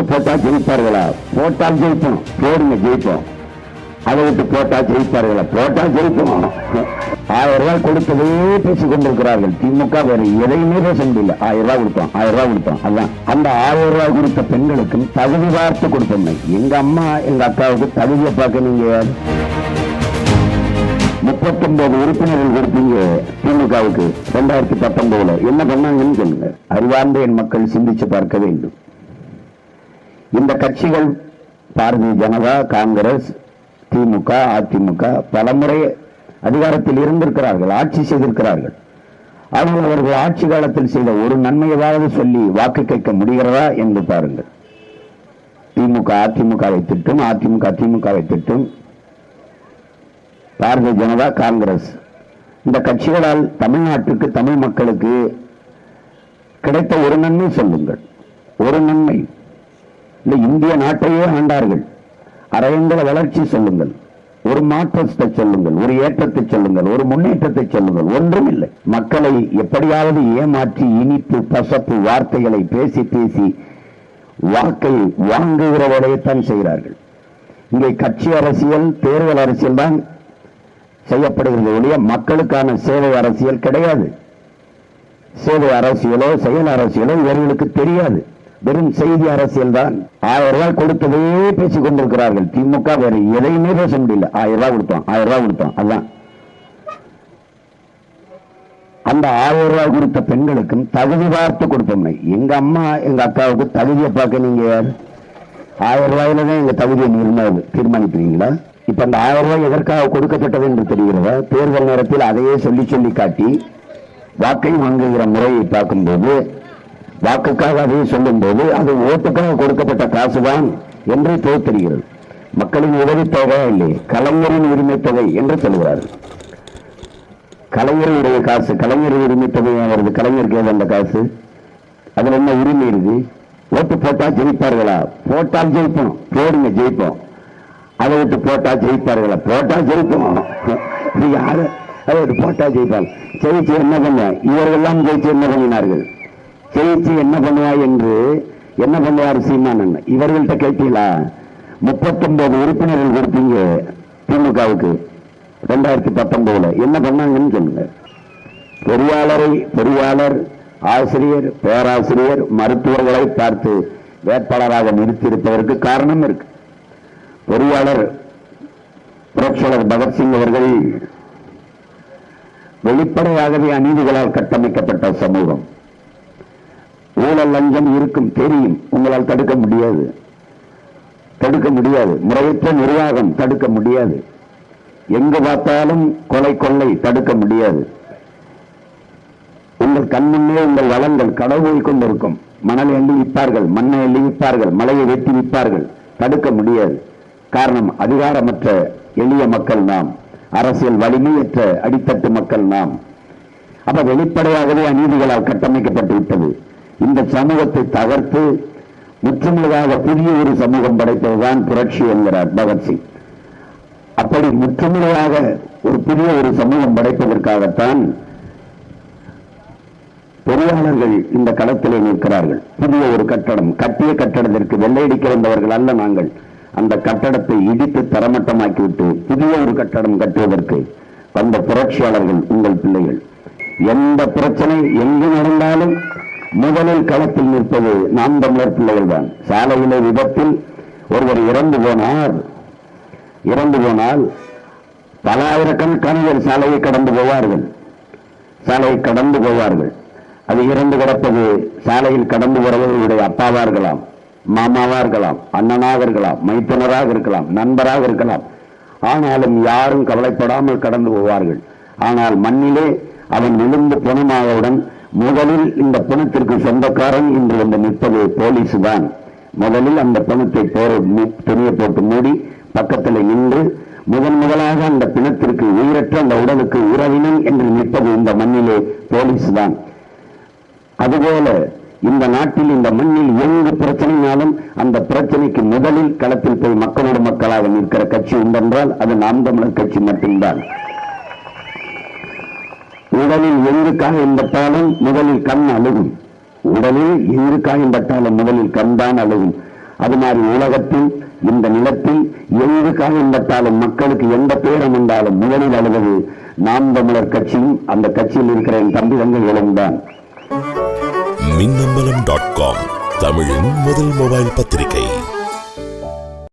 விட்டு போட்டா ஜெயிப்பார்களா? போட்டால் ஜெயிப்போம். போடுங்க ஜெயிப்போம். அதை விட்டு போட்டா ஜெயிப்பார்களா? போட்டா ஜெயிப்போம் ஆயிரம் ரூபாய் கொடுத்ததே பேசிக் கொண்டிருக்கிறார்கள். திமுக வேற எதையுமே பேச முடியல. ஆயிரம் ரூபாய் கொடுத்தோம் ஆயிரம் ரூபாய் கொடுத்தோம். அதான். அந்த ஆயிரம் ரூபாய் கொடுத்த பெண்களுக்கும் தகுதி பார்த்து கொடுத்தோம். எங்க அம்மா எங்க அக்காவுக்கு தகுதியை பார்க்க நீங்க முப்பத்தொன்பது உறுப்பினர்கள் கொடுத்தீங்க திமுகவுக்கு. ரெண்டாயிரத்தி பத்தொன்பதுல. என்ன பண்ணாங்கன்னு சொல்லுங்க அறிவார்ந்த என் மக்கள் சிந்திச்சு பார்க்க வேண்டும். இந்த கட்சிகள் பாரதிய ஜனதா காங்கிரஸ் திமுக அதிமுக பலமுறை அதிகாரத்தில் இருந்திருக்கிறார்கள் ஆட்சி செய்திருக்கிறார்கள். ஆனால் அவர்கள் ஆட்சி காலத்தில் செய்த ஒரு நன்மையவாவது சொல்லி வாக்கு கேட்க முடிகிறதா என்று பாருங்கள். திமுக அதிமுகவை திட்டும் அதிமுக திமுகவை திட்டும். பாரதிய ஜனதா காங்கிரஸ். இந்த கட்சிகளால் தமிழ்நாட்டுக்கு தமிழ் மக்களுக்கு கிடைத்த ஒரு நன்மை சொல்லுங்கள். ஒரு நன்மை. இந்த இந்திய நாட்டையே ஆண்டார்கள். அரையங்கல வளர்ச்சி சொல்லுங்கள். ஒரு மாற்றத்தை சொல்லுங்கள் ஒரு ஏற்றத்தை சொல்லுங்கள் ஒரு முன்னேற்றத்தை சொல்லுங்கள். ஒன்றும் இல்லை. மக்களை எப்படியாவது ஏமாற்றி இனிப்பு பசப்பு வார்த்தைகளை பேசி பேசி வாக்கை வாங்குகிறவரையத்தான் செய்கிறார்கள். இங்கே கட்சி அரசியல் தேர்தல் அரசியல் தான் செய்யப்படுகிறது ஒழிய மக்களுக்கான சேவை அரசியல் கிடையாது. சேவை அரசியலோ செயல் அரசியலோ இவர்களுக்கு தெரியாது. வெறும் செய்தி அரசியல் தான். ஆயிரம் ரூபாய் கொடுத்ததே பேசிக் கொண்டிருக்கிறார்கள். திமுக வேற எதையுமே பேச முடியல. ஆயிரம் ரூபாய் கொடுத்தோம் ஆயிரம் ரூபாய் கொடுத்தோம். அதுதான் அந்த ஆயிரம் ரூபாய் கொடுத்த பெண்களுக்கும் தகுதி பார்த்து கொடுப்போம் எங்க அம்மா எங்க அக்காவுக்கு தகுதியை பார்க்க நீங்க யார்? ஆயிரம் ரூபாயில தான் எங்க தகுதியை நிர்ணயம் தீர்மானிக்கிறீங்களா? இப்ப அந்த ஆயிரம் ரூபாய் எதற்காக கொடுக்கப்பட்டது என்று தெரிகிறதா? தேர்தல் நேரத்தில் அதையே சொல்லி சொல்லி காட்டி வாக்கை வாங்குகிற முறையை பார்க்கும்போது வாக்குக்காக அதையே சொல்லும்போது அது ஓட்டுக்காக கொடுக்கப்பட்ட காசுதான் என்று போய் தெரிகிறது மக்களின் உதவித்தொகை இல்லை கலைஞரின் உரிமை தொகை என்று சொல்கிறார்கள் கலைஞருடைய காசு கலைஞர் உரிமை தொகை வருது கலைஞருக்கு ஏதோ அந்த காசு. அதில் என்ன உரிமை இருக்கு ஓட்டு போட்டால் ஜெயிப்பார்களா? போட்டால் ஜெயிப்போம். போடுங்க ஜெயிப்போம். அதை விட்டு போட்டால் ஜெயிப்பார்களா? போட்டால் ஜெயிப்போம். இது யாரு? அதை விட்டு போட்டால் ஜெயிப்பாங்க. ஜெயிச்சு என்ன பண்ண? இவர்கள்லாம் ஜெயிச்சு என்ன பண்ணினார்கள்? ஜெயிச்சு என்ன பண்ணுவாய் என்று என்ன பண்ணுவார் சீமானன்? இவர்கள்ட்ட கேட்டீங்களா? முப்பத்தொன்பது உறுப்பினர்கள் கொடுத்தீங்க திமுகவுக்கு. ரெண்டாயிரத்தி பத்தொன்பதுல. என்ன பண்ணாங்கன்னு சொல்லுங்க. பொறியாளரை பொறியாளர் ஆசிரியர் பேராசிரியர் மருத்துவர்களை பார்த்து வேட்பாளராக நிறுத்தியிருப்பதற்கு காரணம் இருக்கு. பொறியாளர் புரட்சியாளர் பகத்சிங் அவர்கள் வெளிப்படையாகவே அநீதிகளால் கட்டமைக்கப்பட்ட சமூகம். ஊழல் லஞ்சம் இருக்கும் தெரியும். உங்களால் தடுக்க முடியாது. தடுக்க முடியாது. முறையற்ற நிர்வாகம் தடுக்க முடியாது. எங்கு பார்த்தாலும் கொலை கொள்ளை தடுக்க முடியாது. உங்கள் கண்முன்னே உங்கள் வளங்கள் கடவுள் கொண்டிருக்கும். மணலை எள்ளி விற்பார்கள் மண்ணை எள்ளி விற்பார்கள் மலையை வெட்டி விற்பார்கள். தடுக்க முடியாது. காரணம் அதிகாரமற்ற எளிய மக்கள் நாம். அரசியல் வலிமையற்ற அடித்தட்டு மக்கள் நாம். அப்ப வெளிப்படையாகவே அநீதிகளால் கட்டமைக்கப்பட்டு விட்டது இந்த சமூகத்தை தகர்த்து முற்றுமுழுதாக புதிய ஒரு சமூகம் படைத்ததுதான் புரட்சி என்கிறார் பகத்சிங் அப்படி முற்றுமுழுதாக ஒரு புதிய ஒரு சமூகம் படைப்பதற்காகத்தான் பொறியாளர்கள் இந்த களத்திலே நிற்கிறார்கள். புதிய ஒரு கட்டடம் கட்டிய கட்டடத்திற்கு வெள்ளையடிக்க வந்தவர்கள் அல்ல நாங்கள். அந்த கட்டடத்தை இடித்து தரமட்டமாக்கிவிட்டு புதிய ஒரு கட்டடம் கட்டுவதற்கு வந்த புரட்சியாளர்கள் உங்கள் பிள்ளைகள். எந்த பிரச்சனை எங்கு நடந்தாலும் முதலில் களத்தில் நிற்பது நாம் தமிழர் பிள்ளைகள் தான் சாலையிலே விபத்தில் ஒருவர் இறந்து போனார். இறந்து போனால் பல ஆயிரக்கணக்கானவர் சாலையை கடந்து போவார்கள். சாலையை கடந்து போவார்கள். அது இறந்து கிடப்பது சாலையில் கடந்து வருபவர்களுடைய அப்பாவா இருக்கலாம் மாமாவா இருக்கலாம் அண்ணனாக இருக்கலாம் மைத்தனராக இருக்கலாம் நண்பராக இருக்கலாம். ஆனாலும் யாரும் கவலைப்படாமல் கடந்து போவார்கள். ஆனால் மண்ணிலே அவன் விழுந்து புனமாகவுடன் முதலில் இந்த பிணத்திற்கு சொந்தக்காரன் இன்று வந்து நிற்பது போலீஸ் தான் முதலில் அந்த பிணத்தை போற துணியை போட்டு மூடி பக்கத்தில் நின்று முதன் முதலாக அந்த பிணத்திற்கு உயிரற்ற அந்த உடலுக்கு உறவினன் என்று நிற்பது இந்த மண்ணிலே போலீஸ் தான் அதுபோல இந்த நாட்டில் இந்த மண்ணில் எங்கு பிரச்சனைனாலும் அந்த பிரச்சனைக்கு முதலில் களத்தில் போய் மக்களோடு மக்களாக நிற்கிற கட்சி உண்டென்றால் அது நாம் தமிழர் கட்சி மட்டும்தான். உடலில் எங்குக்காக பட்டாலும் முதலில் கண் அழுகும்? உடலில் எங்குக்காக பட்டாலும் முதலில் கண் தான் அழுகும்? அது மாதிரி உலகத்தில் இந்த நிலத்தில் எங்குக்காக காயம் பட்டாலும் மக்களுக்கு எந்த பேரம் வந்தாலும் முதலில் அழுவது நாம் தமிழர் கட்சியும் அந்த கட்சியில் இருக்கிற என் தம்பி தங்கைகளும் தான். மின்னம்பலம் டாட் காம் தமிழின் முதல் மொபைல் பத்திரிகை.